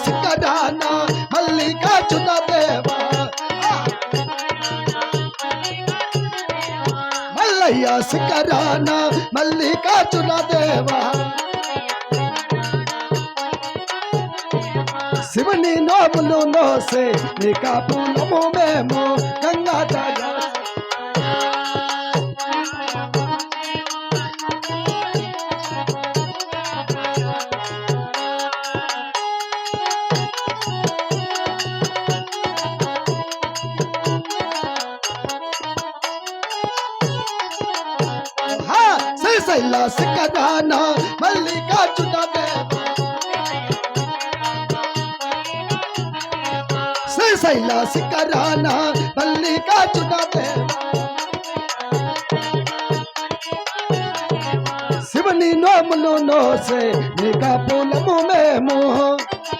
మల్లయ్య శిఖరాన మల్లికార్జున దేవా. మల్లయ్య శిఖరాన మల్లికార్జున దేవా. శివుని నోములు నోసే నీ కాపులము మేము గంగాధర. శ్రీశైల శిఖరాన మల్లికార్జున దేవా శ్రీశైల శిఖరాన మల్లికార్జున దేవా శివుని నోములు నోసే నిక పూలము మేము గంభీర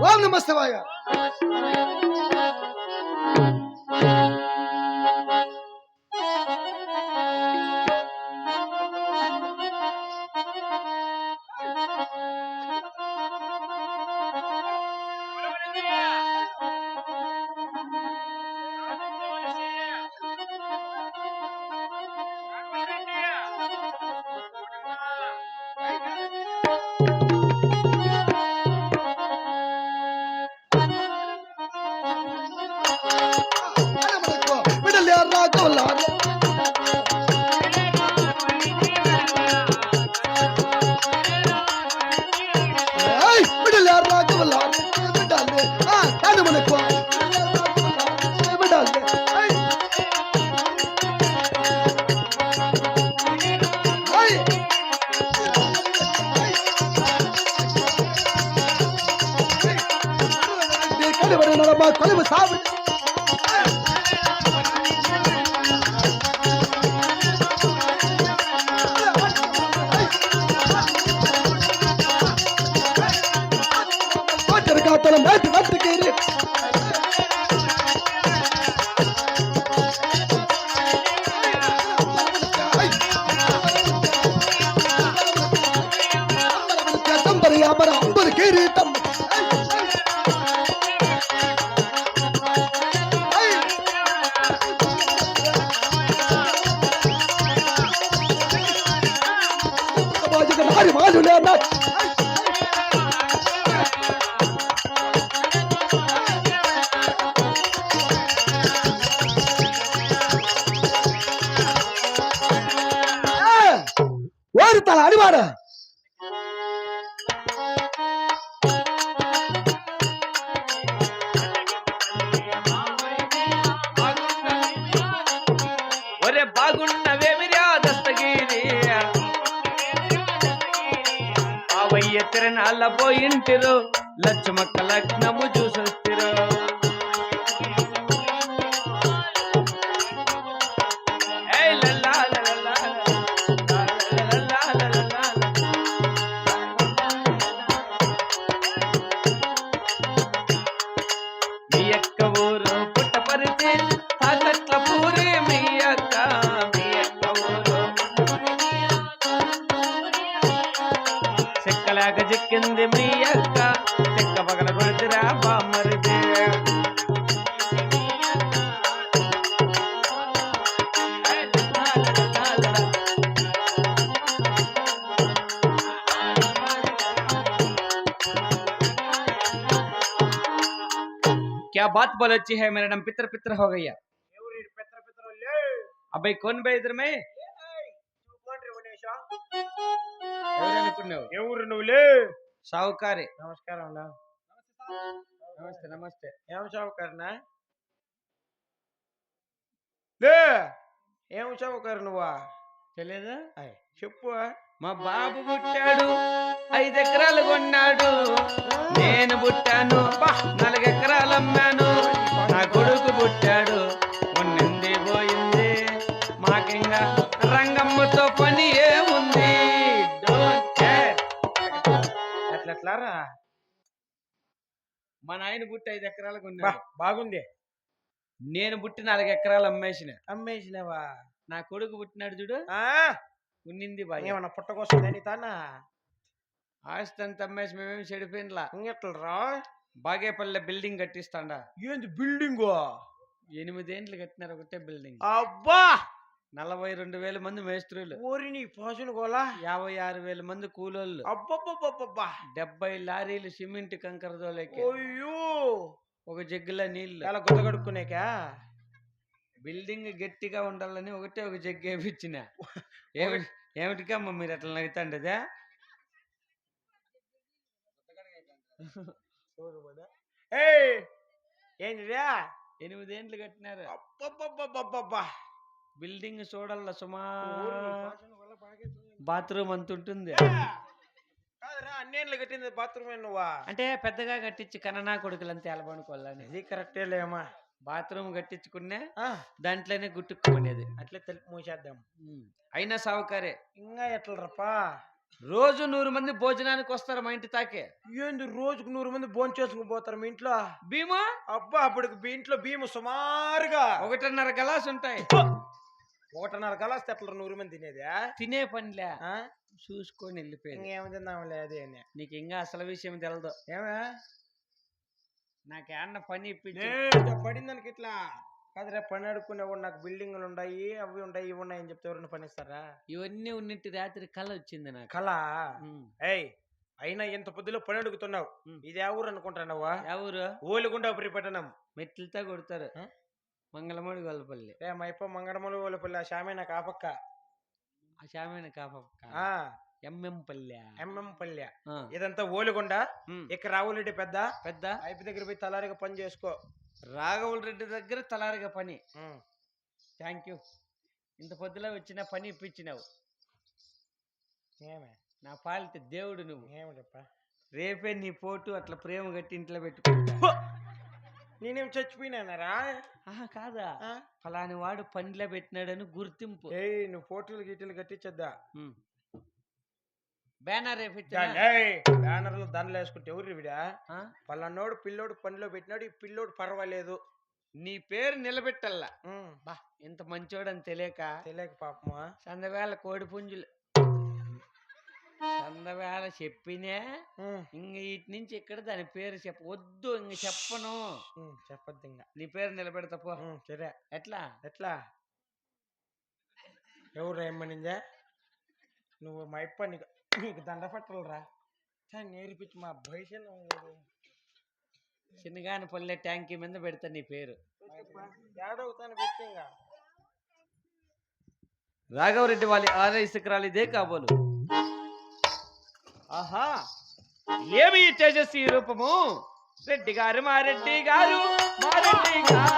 ఓం నమస్తవాయ கொலை சாவு అంబరి కిరీటం మారు మారు ఆవయ్య తిరణాల పోయింటిరు. లచ్చమక్క లగ్నము చూ దొరికింది మీ అక్క చెక్క పగల కొడుతురా బామ్మరిది क्या बात बोल अच्छी है मेरा नाम पितर पितर हो गया अबे कौन बे इधर में ఎవరు అనుకున్నావు ఎవరు నువ్వులే సావుకారే నమస్కారం అన్నా నమస్తే నమస్తే ఏం షావుకారనా? లే! ఏం షావుకారు నువ్వా? తెలియదా చెప్పు. మా బాబు పుట్టాడు ఐదు ఎకరాలు కొన్నాడు. నేను పుట్టాను బా, నాలుగు ఎకరాలు అమ్మాను. నా కొడుకు పుట్టాడు అట్లారా మా నాయన పుట్టి ఐదు ఎకరాలు బా కొన్నాడు బాగుంది. నేను పుట్టి నాలుగు ఎకరాలు అమ్మేసిన. అమ్మేసినవా? నా కొడుకు పుట్టినాడు చూడు. ఆ, ఉన్నింది బాగా. ఏమన్నా పుట్టకొస్తుందని తానా ఆస్తి అంతా అమ్మేసి మేమేం చెడిపోయినలా. ఇంకెట్లరా? బాగేపల్లె బిల్డింగ్ కట్టిస్తాండా. ఏంది బిల్డింగ్? ఎనిమిదేండ్లు కట్టినారు ఒకటే బిల్డింగ్. అబ్బా! నలభై రెండు వేల మంది మేస్త్రులు. ఓరి నీ పాసును గోలా. యాభై ఆరు వేల మంది కూలోళ్ళు. అబ్బబ్బబ్బబ్బబ్బా. డెబ్బై లారీలు సిమెంట్ కంకర దోలేకి అయ్యో. ఒక జగ్గుల నీళ్ళు. ఎలా గుద్ద కడుక్కునేకా? బిల్డింగ్ గట్టిగా ఉండాలని ఒకటే ఒక జగ్గు వేపించిన. ఏమి ఏమిటికమ్మా మీరు అట్లా నవ్వుతాండదే? ఏయ్! ఏంటిరా ఎనిమిదేండ్లు కట్టినారు. అబ్బబ్బబ్బబ్బబ్బా బిల్డింగ్ చూడాల సుమా బాత్రూమ్ అంత ఉంటుంది. అన్నేళ్ళు కట్టింది బాత్రూమ్ నువ్వా? అంటే పెద్దగా కట్టించి కననా కొడుకులంతా ఎలబడుకోవాలని ఇది కరెక్టే లేమా బాత్రూమ్ కట్టించుకునే దాంట్లోనే గుట్టుకునేది అట్లే తెలుపు మూసేద్దాం. అయినా సావుకారే. ఇంకా ఎట్లరప్పా? రోజు నూరు మంది భోజనానికి వస్తారు మా ఇంటి తాకే. ఏంది రోజుకు నూరు మంది భోజనం చేసుకుని పోతారు మీ ఇంట్లో? భీమా? అబ్బా అప్పటికి మీ ఇంట్లో భీము సుమారుగా. ఒకటిన్నర గలాస్ ఉంటాయి ఒకటిన్నర కలాస్తే ఎట్లా నూరు మంది తినేది తినే పనిలే? చూసుకొని వెళ్ళిపోయింది. ఇంకేం తిందాంలే అది అని. నీకు ఇంకా అసలు విషయం తెలదు. ఏమే? నాకు ఏమన్నా పని ఇప్పించి. నేను పడిందానికి ఇట్లా. కాదురా పని అడుక్కునేవాడు నాకు బిల్డింగ్లు ఉన్నాయి అవి ఉన్నాయి ఇవి ఉన్నాయి అని చెప్తే ఎవరైనా పని ఇస్తారా? ఇవన్నీ ఉన్నట్టు రాత్రి కళ వచ్చింది నాకు. కళ. ఏయ్ అయినా ఇంత పొద్దులో పని అడుగుతున్నావు. ఇది ఊరు అనుకుంటున్నావా? ఎవరు ఓలిగుండా పట్టణం మెట్లతో కొడతారు? మంగళమూడి గొల్లపల్లి ఏ మా ఇప్ప మంగళములు ఓలిపల్లి ఆ శామే నాకు ఆపక్క ఆ శామైన కాపక్క. ఎంఎం పల్లె. ఎంఎం పల్లె. ఇదంతా ఓలిగుండ. ఇక్కడ రావులరెడ్డి పెద్ద. పెద్ద? ఐపి దగ్గర పోయి తలారిగా పని చేసుకో. రాఘవుల రెడ్డి దగ్గర తలారిగా పని. థ్యాంక్ యూ ఇంత పొద్దులో వచ్చిన పని ఇప్పించినావు. ఏమే? నా పాలిత దేవుడు నువ్వు. ఏమి చెప్ప రేపే నీ పోటు అట్లా ప్రేమ కట్టి ఇంట్లో పెట్టుకుంటా. నేనేం చచ్చిపోయినానరా? ఆహా కాదా? ఫలాని వాడు పనిలో పెట్టినాడని గుర్తింపు. ఏయ్ నువ్వు పోటీలు గీటీలు కట్టించద్దా. బ్యానర్ బ్యానర్లు దండలు వేసుకుంటే ఎవరు విడా? పలానోడు పిల్లోడు పనిలో పెట్టినాడు ఈ పిల్లోడు పర్వాలేదు. నీ పేరు నిలబెట్టల్లా. బా ఎంత మంచోడని తెలియక తెలియక పాపమా? సందవేళ కోడి పుంజులు. సందవేళ చెప్పినే ఇంక ఇటు నుంచి ఇక్కడ దాని పేరు చెప్ప వద్దు ఇంక చెప్పను. చెప్పొద్దు ఇంకా నీ పేరు నిలబెడతా పో. సరే. ఎట్లా? ఎట్లా? ఎవరు ఏమనిందే నువ్వు మా ఇప్ప నీకు నీకు దండ పట్టాలరా. నేర్పించి మా భవిష్యత్తు చిన్నగాని పల్లె ట్యాంకీ మీద పెడతా నీ పేరు. ఏడవుతాను పెట్టి ఇంకా రాఘవరెడ్డి వాళ్ళ ఆరై శిఖరాలు ఇదే కాబోలు. ఆహా ఏమి తేజస్వి రూపము? రెడ్డి గారు మా రెడ్డి గారు మా రెడ్డి గారు.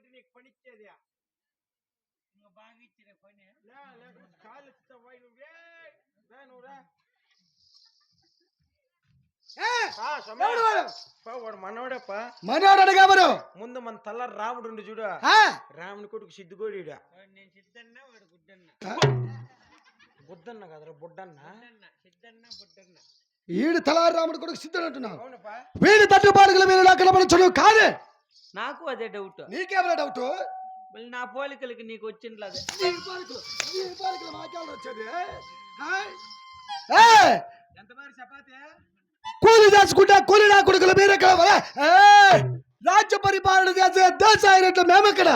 రెడ్డి నీకు పని ఇచ్చేది. ఇంకా బాగా ఇచ్చిన పని. లేకపోతే కాలు ఇస్తావా నువ్వే రా నువ్వు రా. ఏయ్, ఆ, సొమ్మ. ఎవడు వాడు? పా, వాడు మనోడేపా మనోడు అడగబరు ముందు మన తల్ల రాముడు ఉండు చూడు. రాముని కొడుకు గుడ్డన్న బుద్ధన్న కదరా బుడ్డన్న. ఈడు తలారాముడు కొడుకు సిద్ధుడు అంటున్నావు. అవునపా. వీడి తట్టుబాటుకుల మీరు నాకు కనబడచ్చు కాదే. నాకు అదే డౌట్. నీకేమైనా డౌట్? మళ్ళీ నా పోలికలకి నీకు వచ్చిండ్లు అదే నీ పాలకులు నీ పాలకులు మాకేమైనా వచ్చేది? హాయ్. ఏయ్, ఎంత మరి చపాతి? కూలి చేసుకుంటా కూలి నా కొడుకులు మీరే ఏయ్, రాజ్య పరిపాలన చేసే దేశ అయినట్లు మేమెక్కడ?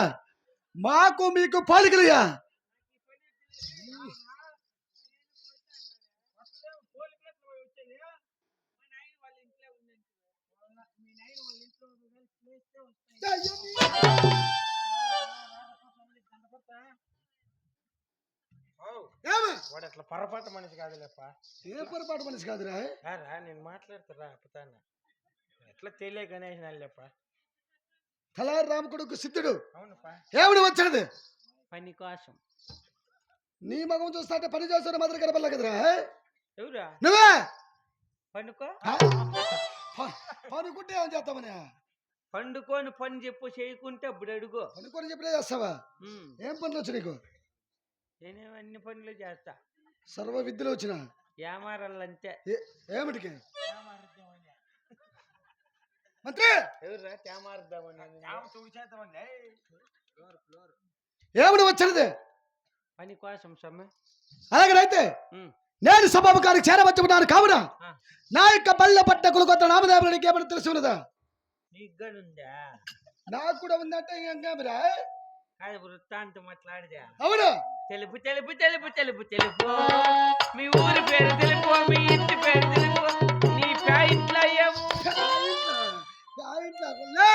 మాకు మీకు పాలికలయ్యా. వాడు అట్లా పొరపాటు మనిషి కాదులేప ఏ పొరపాటు మనిషి కాదురా? రా నేను మాట్లాడతారా అప్పుతాన? ఎట్లా తెలియక అనేసినాలేప తలారి రామ కొడుకు సిద్ధుడు. అవునపా. ఏమిడి వచ్చినది పని కోసం. నీ మగం చూస్తాంటే పని చేస్తున్న మాత్రం కనపడలే కదరా ఎవరా? నువ్వే? పండుకో ఆ? ప- పనుకుంటే ఏం చేస్తామని? పండుకొని పని చెప్పు చేయకుంటే అప్పుడు అడుగు. పనుకొని చెప్పినా చేస్తావా? ఏం పనులు వచ్చి నీకు? నేనేం అన్ని పనులు చేస్తా. సర్వ విద్యలు వచ్చిన? ఏమారాలంతే. ఏమిటికి? మంత్రి! ఎవరా తేమారుద్దామని ఏమిటి వచ్చినది? పని కోసం సమ్మె అలాగనైతే ఉమ్, నేను సభాముఖానికి చేరవచ్చుకున్నాను కావున. నా యొక్క బల్ల పట్ట కొత్త నామదేవునికి ఏమైనా తెలిసి ఉన్నదా నీకు గనుందా నాకు కూడా ఉందంటే ఇంకేమిరా కాదు వృత్తాంతం మాట్లాడిదా అవును తెలుపు తెలుపు తెలుపు తెలుపు తెలుపు మీ ఊరి పేరు తెలుపు మీ ఇంటి పేరు తెలుపు నీ ప్యాంట్ల ఏమో ప్యాంట్ లే.